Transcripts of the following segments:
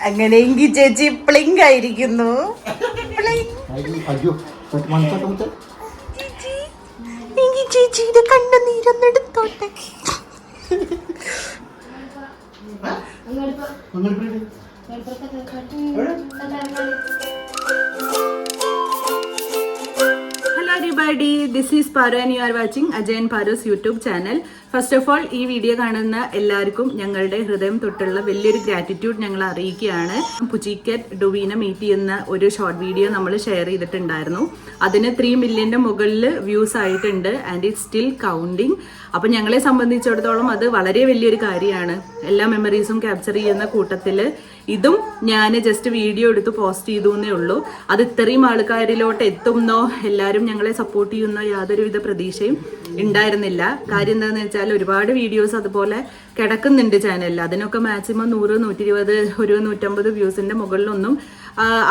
അങ്ങനെയെങ്കിൽ ചേച്ചി പ്ലിങ് ആയിരിക്കുന്നു. ചേച്ചിയുടെ കണ്ണുനീരൊന്നെടുത്തോട്ടെ hello everybody this is Paru and you are watching Ajayan Paro's YouTube channel first of all ഈ വീഡിയോ കാണുന്ന എല്ലാവർക്കും ഞങ്ങളുടെ ഹൃദയം തൊട്ടുള്ള വലിയൊരു ഗ്രാറ്റിറ്റ്യൂഡ് ഞങ്ങൾ അറിയിക്കുകയാണ്. പുച്ചിക്കറ്റ് ഡുവീന മീറ്റ് ചെയ്യുന്ന ഒരു ഷോർട്ട് വീഡിയോ നമ്മൾ ഷെയർ ചെയ്തിട്ടുണ്ടായിരുന്നു. അതിന് ത്രീ മില്യന്റെ മുകളിൽ വ്യൂസ് ആയിട്ടുണ്ട് ആൻഡ് ഇറ്റ് സ്റ്റിൽ കൗണ്ടിങ് അപ്പം ഞങ്ങളെ സംബന്ധിച്ചിടത്തോളം അത് വളരെ വലിയൊരു കാര്യമാണ്. എല്ലാ മെമ്മറീസും ക്യാപ്ചർ ചെയ്യുന്ന കൂട്ടത്തിൽ ഇതും ഞാൻ ജസ്റ്റ് വീഡിയോ എടുത്ത് പോസ്റ്റ് ചെയ്തു എന്നേ ഉള്ളൂ. അത് ഇത്രയും ആൾക്കാരിലോട്ട് എത്തുന്നോ എല്ലാവരും ഞങ്ങളെ സപ്പോർട്ട് ചെയ്യുന്നോ യാതൊരുവിധ പ്രതീക്ഷയും ഉണ്ടായിരുന്നില്ല. കാര്യം എന്താണെന്ന് വെച്ചാൽ ഒരുപാട് വീഡിയോസ് അതുപോലെ കിടക്കുന്നുണ്ട് ചാനലിൽ അതിനൊക്കെ മാക്സിമം നൂറ് നൂറ്റി ഇരുപത് ഒരു നൂറ്റമ്പത് വ്യൂസിന്റെ മുകളിലൊന്നും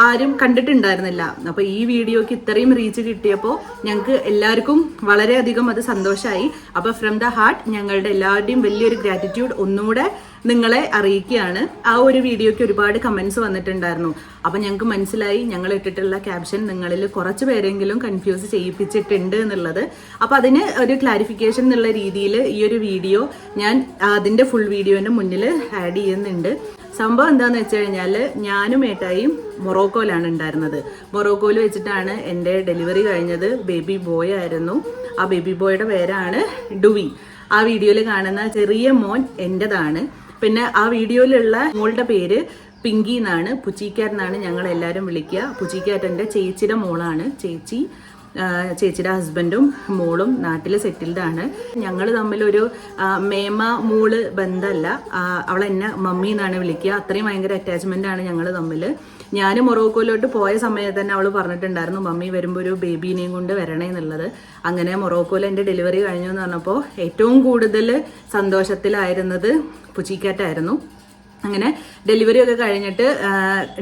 ആരും കണ്ടിട്ടുണ്ടായിരുന്നില്ല. അപ്പൊ ഈ വീഡിയോക്ക് ഇത്രയും റീച്ച് കിട്ടിയപ്പോൾ ഞങ്ങൾക്ക് എല്ലാവർക്കും വളരെയധികം അത് സന്തോഷമായി അപ്പൊ ഫ്രം ദ ഹാർട്ട് ഞങ്ങളുടെ എല്ലാവരുടെയും വലിയൊരു ഗ്രാറ്റിറ്റ്യൂഡ് ഒന്നുകൂടെ നിങ്ങളെ അറിയിക്കുകയാണ്. ആ ഒരു വീഡിയോക്ക് ഒരുപാട് കമന്റ്സ് വന്നിട്ടുണ്ടായിരുന്നു. അപ്പൊ ഞങ്ങൾക്ക് മനസ്സിലായി ഞങ്ങൾ ഇട്ടിട്ടുള്ള ക്യാപ്ഷൻ നിങ്ങളിൽ കുറച്ച് പേരെങ്കിലും കൺഫ്യൂസ് ചെയ്യിപ്പിച്ചിട്ടുണ്ട് എന്നുള്ളത്. അപ്പൊ അതിന് ഒരു ക്ലാരിഫിക്കേഷൻ എന്നുള്ള രീതിയിൽ ഈ ഒരു വീഡിയോ ഞാൻ അതിന്റെ ഫുൾ വീഡിയോന്റെ മുന്നിൽ ആഡ് ചെയ്യുന്നുണ്ട്. സംഭവം എന്താന്ന് വെച്ച് കഴിഞ്ഞാൽ ഞാനും ഏട്ടായും മൊറോക്കോയിലാണ് ഉണ്ടായിരുന്നത്. മൊറോക്കോയിൽ വെച്ചിട്ടാണ് എന്റെ ഡെലിവറി കഴിഞ്ഞത്. ബേബി ബോയ് ആയിരുന്നു. ആ ബേബി ബോയുടെ പേരാണ് ഡുവി. ആ വീഡിയോയിൽ കാണുന്ന ചെറിയ മോൻ എന്റെതാണ്. പിന്നെ ആ വീഡിയോയിലുള്ള മോളുടെ പേര് പിങ്കി എന്നാണ് പുച്ചിക്കാറ്റ് എന്നാണ് ഞങ്ങൾ എല്ലാവരും വിളിക്കുക. പുച്ചിക്കാറ്റ് എന്റെ ചേച്ചിയുടെ മോളാണ് ചേച്ചി. ചേച്ചിയുടെ ഹസ്ബൻഡും മോളും നാട്ടിൽ സെറ്റിൽഡ് ആണ്. ഞങ്ങൾ തമ്മിലൊരു മേമ മോൾ ബന്ധമല്ല അവൾ എന്നെ മമ്മി എന്നാണ് വിളിക്കുക. അത്രയും ഭയങ്കര അറ്റാച്ച്മെന്റ് ആണ് ഞങ്ങൾ തമ്മിൽ ഞാൻ മൊറോക്കോയിലോട്ട് പോയ സമയത്ത് തന്നെ അവൾ പറഞ്ഞിട്ടുണ്ടായിരുന്നു മമ്മി വരുമ്പോൾ ഒരു ബേബീനെയും കൊണ്ട് വരണേ എന്നുള്ളത്. അങ്ങനെ മൊറോക്കോയിൽ എന്റെ ഡെലിവറി കഴിഞ്ഞു എന്ന് പറഞ്ഞപ്പോൾ ഏറ്റവും കൂടുതൽ സന്തോഷത്തിലായിരുന്നത് പുച്ചിക്കാറ്റായിരുന്നു. അങ്ങനെ ഡെലിവറി ഒക്കെ കഴിഞ്ഞിട്ട്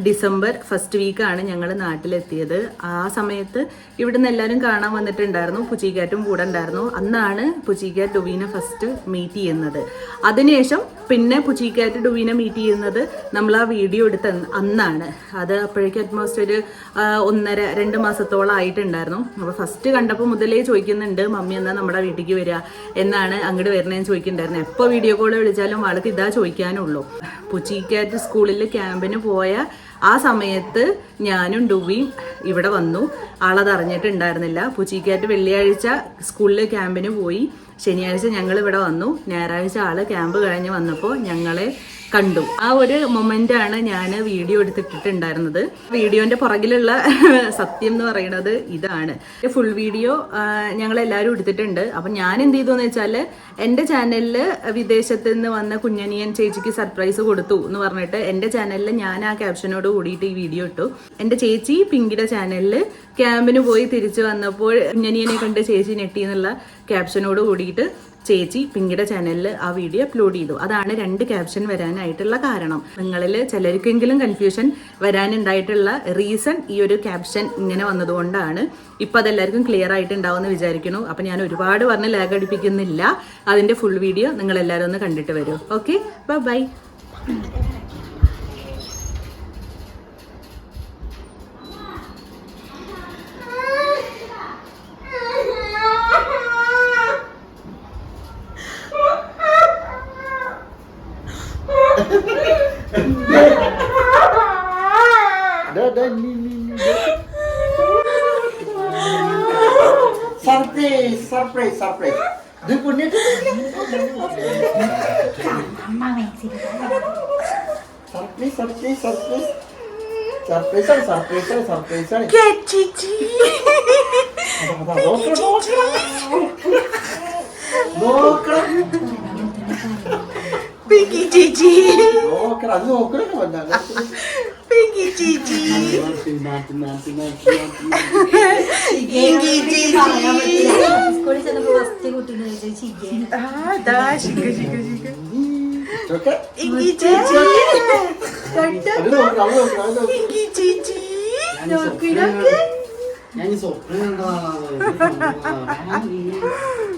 ഡിസംബർ ഫസ്റ്റ് വീക്കാണ് ഞങ്ങൾ നാട്ടിലെത്തിയത്. ആ സമയത്ത് ഇവിടുന്ന് എല്ലാവരും കാണാൻ വന്നിട്ടുണ്ടായിരുന്നു. പുച്ചിക്കാറ്റും കൂടെ ഉണ്ടായിരുന്നു. അന്നാണ് പുച്ചിക്കാറ്റ് ഡുവീനെ ഫസ്റ്റ് മീറ്റ് ചെയ്യുന്നത്. അതിനുശേഷം പിന്നെ പുച്ചിക്കായിട്ട് ഡുവിനെ മീറ്റ് ചെയ്യുന്നത് നമ്മൾ ആ വീഡിയോ എടുത്ത അന്നാണ്. അത് അപ്പോഴേക്കും അറ്റ്മോസ്റ്റ് ഒരു ഒന്നര രണ്ട് മാസത്തോളം ആയിട്ടുണ്ടായിരുന്നു. അപ്പോൾ ഫസ്റ്റ് കണ്ടപ്പോൾ മുതലേ ചോദിക്കുന്നുണ്ട് മമ്മി എന്നാ നമ്മുടെ വീട്ടിലേക്ക് വരിക എന്നാണ് അങ്ങോട്ട് വരണേന്ന് ചോദിക്കുന്നുണ്ടായിരുന്നു. എപ്പോൾ വീഡിയോ കോൾ വിളിച്ചാലും ആൾക്ക് ഇതാ ചോദിക്കാനുള്ളൂ. പുച്ചിക്കാറ്റ് സ്കൂളിൽ ക്യാമ്പിന് പോയ ആ സമയത്ത് ഞാനും ഡുവിയും ഇവിടെ വന്നു. ആളത് അറിഞ്ഞിട്ടുണ്ടായിരുന്നില്ല പുച്ചിക്കാറ്റ് വെള്ളിയാഴ്ച സ്കൂളിൽ ക്യാമ്പിന് പോയി. ശനിയാഴ്ച ഞങ്ങൾ ഇവിടെ വന്നു. ഞായറാഴ്ച ആൾ ക്യാമ്പ് കഴിഞ്ഞ് വന്നപ്പോൾ ഞങ്ങളെ കണ്ടു. ആ ഒരു മൊമെന്റ് ആണ് ഞാൻ വീഡിയോ എടുത്തിട്ടിട്ടുണ്ടായിരുന്നത്. വീഡിയോന്റെ പുറകിലുള്ള സത്യം എന്ന് പറയുന്നത് ഇതാണ്. ഫുൾ വീഡിയോ ഞങ്ങൾ എല്ലാവരും എടുത്തിട്ടുണ്ട്. അപ്പം ഞാൻ എന്ത് ചെയ്തു എന്ന് വെച്ചാൽ എന്റെ ചാനലിൽ വിദേശത്ത് നിന്ന് വന്ന കുഞ്ഞനിയൻ ചേച്ചിക്ക് സർപ്രൈസ് കൊടുത്തു എന്ന് പറഞ്ഞിട്ട് എന്റെ ചാനലിൽ ഞാൻ ആ ക്യാപ്ഷനോട് കൂടിയിട്ട് ഈ വീഡിയോ ഇട്ടു. എന്റെ ചേച്ചി പിങ്കിയുടെ ചാനലിൽ ക്യാമ്പിന് പോയി തിരിച്ചു വന്നപ്പോൾ കുഞ്ഞനിയനെ കണ്ട് ചേച്ചി ഞെട്ടി എന്നുള്ള ക്യാപ്ഷനോട് കൂടിയിട്ട് ചേച്ചി പിങ്കിയുടെ ചാനലിൽ ആ വീഡിയോ അപ്ലോഡ് ചെയ്തു. അതാണ് രണ്ട് ക്യാപ്ഷൻ വരാനായിട്ടുള്ള കാരണം. നിങ്ങളിൽ ചിലർക്കെങ്കിലും കൺഫ്യൂഷൻ വരാനുണ്ടായിട്ടുള്ള റീസൺ ഈ ഒരു ക്യാപ്ഷൻ ഇങ്ങനെ വന്നതുകൊണ്ടാണ്. ഇപ്പം അതെല്ലാവർക്കും ക്ലിയർ ആയിട്ടുണ്ടാവുമെന്ന് വിചാരിക്കുന്നു. അപ്പം ഞാൻ ഒരുപാട് പറഞ്ഞ് ലാഗ് അടിപ്പിക്കുന്നില്ല. അതിന്റെ ഫുൾ വീഡിയോ നിങ്ങളെല്ലാവരും ഒന്ന് കണ്ടിട്ട് വരും. Okay bye surprise surprise surprise ഇത് പൊന്നിട്ട് സർപ്രൈസ് സർപ്രൈസ് സർപ്രൈസ് സർപ്രൈസ് ആണ് സർപ്രൈസ് ആണ് സർപ്രൈസ് ആണ് ചേച്ചി അതാ, നോക്കണം, അത് നോക്കണം ചേച്ചി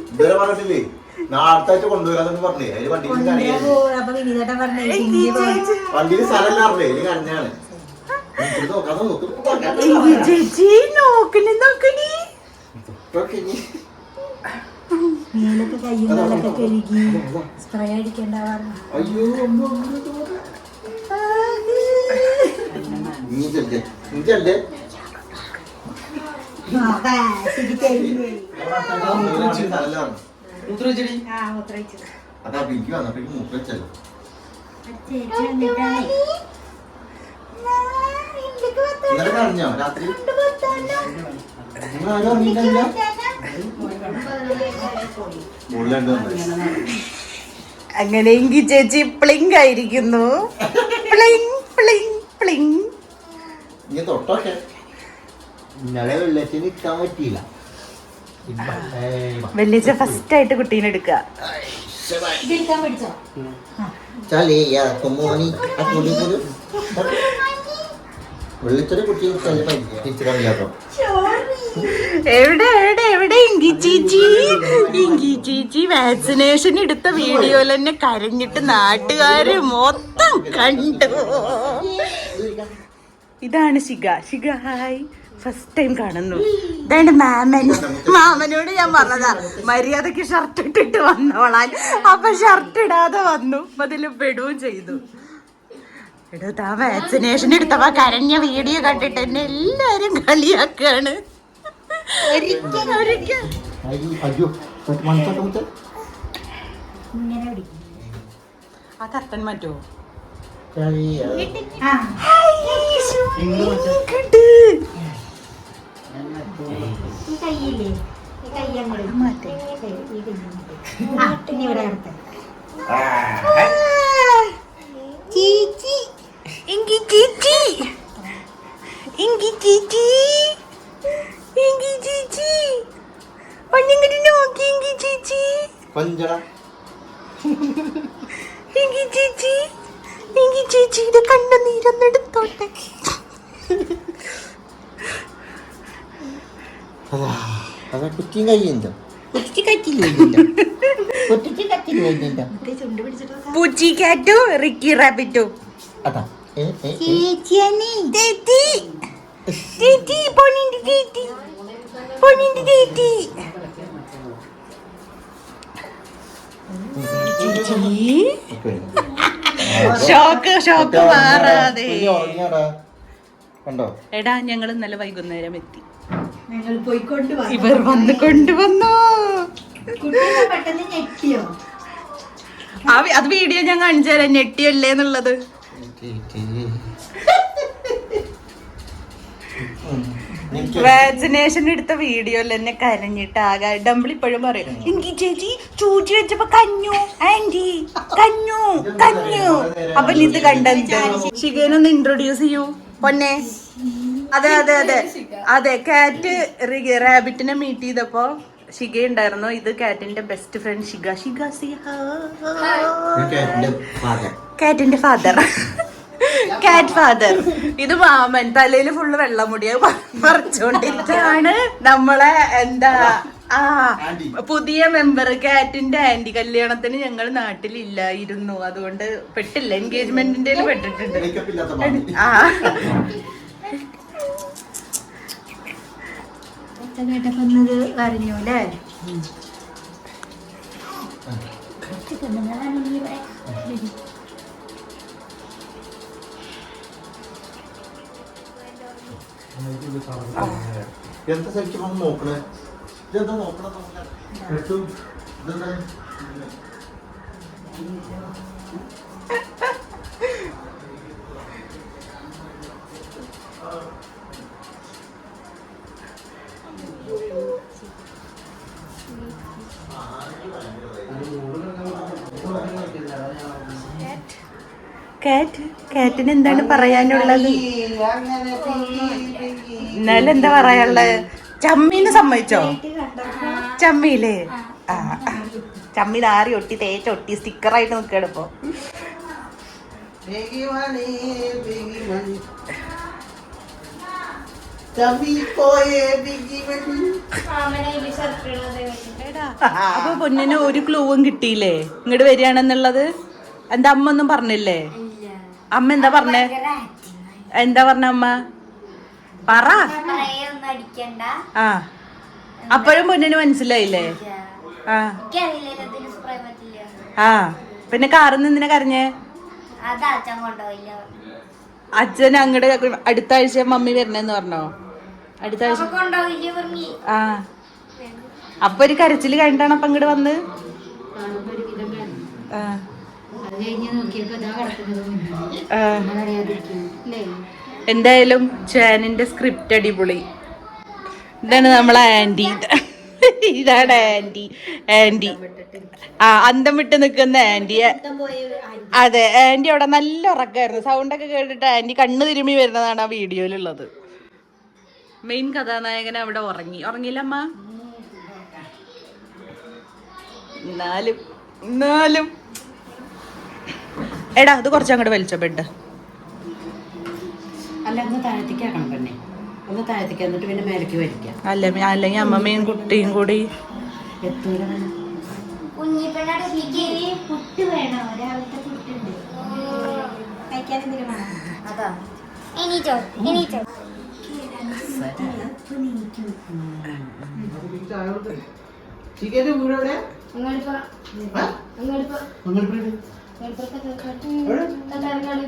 ഇതുവരെ പറഞ്ഞിട്ടില്ലേ? നാളത്തെ ആഴ്ച കൊണ്ടുവരാന്ന് പറഞ്ഞേ. അതിന് വണ്ടിയിൽ വണ്ടിയിൽ സ്ഥലമല്ല പറഞ്ഞേ. അതിന് കരഞ്ഞാണ് ഇത് നോക്കാതെ നോക്കും എങ്കി ചേച്ചി നോക്കണി നോക്കണി മേലൊക്കെ കയ്യും കാലൊക്കെ കഴുകി സ്പ്രേ അടിക്കണ്ട പറഞ്ഞു അയ്യോ ഒന്നും ഒന്നും തോന്നുന്നില്ല. നീ ചെല്ലേ നീ ചെല്ലേ ആ, വാശിക്ക് കഴിഞ്ഞേ. സ്ഥലമാണ് മുദ്രച്ചെടി ആ, മൂത്രമൊഴിച്ചു. അതാ പിങ്കി വന്നപ്പോഴേക്കും മൂപ്പ് വെച്ചല്ലോ ചേച്ചി വന്നിട്ടാണേ. ഇന്നലെ രാത്രി? നിങ്ങൾ ആരും അറിഞ്ഞില്ല മുള്ളുണ്ട് അങ്ങനെ എങ്കി ചേച്ചി പ്ലിങ് ആയിരിക്കുന്നു. പ്ലിങ് പ്ലിങ് പ്ലിങ് ഇനി തൊട്ടൊക്കെ ഇന്നലെ നിൽക്കാൻ പറ്റിയില്ല. വെള്ളിച്ച ഫസ്റ്റ് ആയിട്ട് കുട്ടീനെ എടുക്കുക ചളിയ കുമ്മോണി ആ. തുണി പോലും വെള്ളിച്ചൊരു കുട്ടി ടീച്ചററിയാട്ടോ എവിടെ എവിടെ എവിടെ? ഇങ്കി ചേച്ചി. ഇങ്കി ചേച്ചി വാക്സിനേഷൻ എടുത്ത വീഡിയോയിൽ തന്നെ കരഞ്ഞിട്ട് നാട്ടുകാര് മൊത്തം കണ്ടു. ഇതാണ് Shikha. Shikha hi first time കാണുന്നു. ഇതാണ് മാമൻ. മാമനോട് ഞാൻ പറഞ്ഞതാ മര്യാദയ്ക്ക് ഷർട്ട് ഇട്ടിട്ട് വന്നോളാൻ. അപ്പൊ ഷർട്ട് ഇടാതെ വന്നു. അതിൽ പെടുകയും ചെയ്തു. എടോ താ വാക്സിനേഷൻ എടുത്തവാ കരഞ്ഞ വീഡിയോ കണ്ടിട്ട് എന്നെ എല്ലാരും കളിയാക്കാണ്. ഒരിക്കൽ ആ. കർട്ടൻ മാറ്റേ. ഇവിടെ ചേച്ചി. ഇങ്കി ചേച്ചി Ingi ചേച്ചി Ingi ചേച്ചി ഒന്നിങ്ങോട്ട് നോക്കി ഇങ്കി ചേച്ചി കൊഞ്ചട ഇങ്കി ചേച്ചി ഇങ്കി ചേച്ചിയുടെ കണ്ണുനീരൊന്നെടുത്തോട്ടെ അതാ കുറ്റിയും കഴിയുന്നുണ്ടോ കുറ്റിച്ച് കറ്റില്ല കുറ്റിക്ക് കറ്റില്ല പൂച്ചി കാറ്റു റിക്കി റാബിറ്റോ അതാ. ചേച്ചിയാണ് ചേച്ചി ചേച്ചി പൊന്നിന്റെ ചേച്ചി പൊന്നിന്റെ ചേച്ചി. ഷോക്ക് ഷോക്ക് മാറാതെ. കണ്ടോ? എടാ ഞങ്ങൾ ഇന്നലെ വൈകുന്നേരം എത്തി. ഞങ്ങൾ പോയിക്കൊണ്ട് വാ. ഇവർ വന്ന് കൊണ്ടുവന്നു പെട്ടെന്ന് ഞെട്ടിയോ ആ വി- അത് വീഡിയോ ഞാൻ കാണിച്ചു തരാം ഞെട്ടിയല്ലേ എന്നുള്ളത്? എനിക്ക് വാക്സിനേഷൻ എടുത്ത വീഡിയോയിൽ എന്നെ കരഞ്ഞിട്ട് ആകെ ഡംബിൾ ഇപ്പോഴും പറയും എനിക്ക് ചേച്ചി ചൂച്ചി വെച്ചപ്പോ കഞ്ഞു ആന്റി കഞ്ഞു കഞ്ഞു. അപ്പൊ ഇത് കണ്ടെന്ത് ഷിഗേനൊന്ന് ഇൻട്രൊഡ്യൂസ് ചെയ്യൂ. പൊന്നെ. അതെ അതെ അതെ. അതെ കാറ്റ് റാബിറ്റിനെ മീറ്റ് ചെയ്തപ്പോ ഷിഗ ഉണ്ടായിരുന്നു ഇത് കാറ്റിന്റെ ബെസ്റ്റ് ഫ്രണ്ട് ഷിഗ. ഷിഗ. കാറ്റിന്റെ ഫാദർ കാറ്റ് ഫാദർ ഇത് മാമൻ. തലയിൽ ഫുള്ള് വെള്ളം മുടിയ പറിച്ചോണ്ടിട്ടാണ് നമ്മളെ എന്താ ആ പുതിയ മെമ്പർ കാറ്റിന്റെ ആന്റി. കല്യാണത്തിന് ഞങ്ങൾ നാട്ടിലില്ലായിരുന്നു. അതുകൊണ്ട് പെട്ടില്ല. എൻഗേജ്മെന്റിന്റെ പെട്ടിട്ടുണ്ട്. Makeup ഇല്ലാത്ത മാമി. ആ കേട്ടപ്പോ ഇന്നത് അറിഞ്ഞു അല്ലേ. എന്താ ശരിക്കും വന്ന് നോക്കണേ? ഇതെന്താ നോക്കണം? ഇതെന്താ? കാറ്റ് കാറ്റിന് എന്താണ് പറയാനുള്ളത്? എന്നാലും എന്താ പറയാനുള്ളത് ചമ്മീന്ന് സമ്മതിച്ചോ? ചമ്മിയില്ലേ ആ. ചമ്മി നാറി ഒട്ടി തേച്ച് ഒട്ടി സ്റ്റിക്കറായിട്ട് നിൽക്കുകയാണ് ഇപ്പൊ. ചമ്മിപ്പോയേ ബിഗി ബെട്ടി അപ്പൊ പൊന്നിന് ഒരു ക്ലൂവും കിട്ടിയില്ലേ? ഇങ്ങോട്ട് വരികയാണെന്നുള്ളത്? എന്റെ അമ്മ ഒന്നും പറഞ്ഞില്ലേ? അമ്മ എന്താ പറഞ്ഞേ? എന്താ പറഞ്ഞ അമ്മ? പറ. ഒന്നും അടിക്കണ്ട. ആ. അപ്പോഴും പൊന്നിന് മനസ്സിലായില്ലേ? ആ. ആ. പിന്നെ കാറിൽ നിന്ന് എന്തിനാ കരഞ്ഞേ? അതാ അച്ഛൻ അങ്ങടെ അങ്ങോട്ട് അടുത്ത ആഴ്ച മമ്മി വരണെന്ന് പറഞ്ഞോ? അടുത്ത ആഴ്ച. ആ. അപ്പൊ ഒരു കരച്ചിൽ കഴിഞ്ഞിട്ടാണ് അപ്പൊ അങ്ങോട്ട് വന്ന്? ആ. എന്തായാലും ചാനിന്റെ സ്ക്രിപ്റ്റ് അടിപൊളി. ഇതാണ് നമ്മളെ ആന്റി. ഇതാണ് ആന്റി. ആന്റി. ആ അന്തം വിട്ട് നിൽക്കുന്ന ആന്റി. അതെ ആന്റി അവിടെ നല്ല ഉറക്കമായിരുന്നു. സൗണ്ടൊക്കെ കേട്ടിട്ട് ആന്റി കണ്ണ് തിരുമ്മി വരുന്നതാണ് ആ വീഡിയോയിലുള്ളത്. മെയിൻ കഥാനായകൻ അവിടെ ഉറങ്ങി. ഉറങ്ങിയില്ല അമ്മ എന്നാലും എന്നാലും എടാ അത് കുറച്ച് അങ്ങോട്ട് വലിച്ചോ ബെഡ്. അല്ല ഒന്ന് താഴത്തേക്ക് ആക്കണം പെണ്ണെ. ഒന്ന് താഴത്തേക്ക് എന്നിട്ട് പിന്നെ മേലേക്ക് വലിക്കാം. അല്ല അല്ലെങ്കിൽ അമ്മമ്മയും കുട്ടിയും കൂടി. എത്തൂല കൊടുത്തേ കുഞ്ഞിപ്പെണ്ണ പുട്ട് വേണോ. രാവിലത്തെ പുട്ടുണ്ട്. കഴിക്കാൻ എന്തെങ്കിലും വേണം? അതാ. എണീറ്റോ എണീറ്റോ ചിക്കന്റെ വീട് എവിടെ? അങ്ങോട്ട് ആ? അങ്ങോട്ട് മംഗലപ്പുഴ അങ്ങോട്ട് എവിടെ? തട്ടാർക്കാട്